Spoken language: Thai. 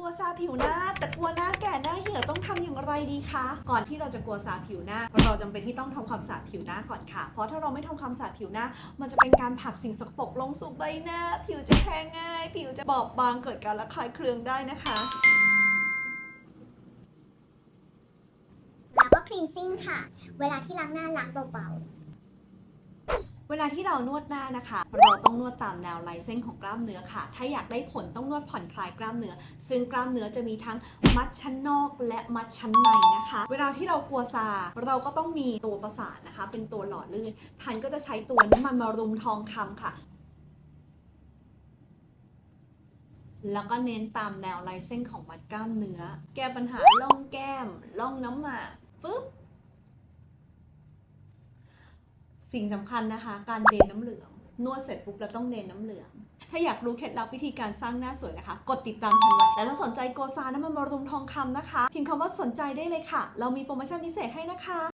ลัวซาผิวหน้า แต่กลัวหน้าแก่หน้าเหี่ยวต้องทำอย่างไรดีคะ ก่อนที่เราจะกลัวซาผิวหน้า เราจำเป็นที่ต้องทำความสะอาดผิวหน้าก่อนค่ะ เพราะถ้าเราไม่ทำความสะอาดผิวหน้า มันจะเป็นการผลักสิ่งสกปรกลงสู่ใบหน้า ผิวจะแห้งง่าย ผิวจะบอบบางเกิดการระคายเคืองได้นะคะแล้วก็คลีนซิ่งค่ะ เวลาที่ล้างหน้าล้างเบา เวลาที่เรานวดหน้านะคะ เราต้องนวดตามแนวลายเส้นของกล้ามเนื้อค่ะ ถ้าอยากได้ผลต้องนวดผ่อนคลายกล้ามเนื้อ ซึ่งกล้ามเนื้อจะมีทั้งมัดชั้นนอกและมัดชั้นในนะคะ เวลาที่เรากลัวซาเราก็ต้องมีตัวประสาทนะคะ เป็นตัวหล่อลื่นทันก็จะใช้ตัวน้ำมันมารุมทองคำค่ะแล้วก็เน้นตามแนวลายเส้นของมัดกล้ามเนื้อ แก้ปัญหาล่องแก้ม ล่องน้ำหมากปุ๊บ สิ่งสำคัญนะคะ การเดนน้ำเหลือง นวดเสร็จปุ๊บเราต้องเดนน้ำเหลือง ถ้าอยากรู้เคล็ดลับวิธีการสร้างหน้าสวยนะคะ กดติดตามทันไว้และถ้าสนใจโกซาน้ำมันบำรุงทองคำนะคะพิมพ์คำว่าสนใจได้เลยค่ะ เรามีโปรโมชั่นพิเศษให้นะคะ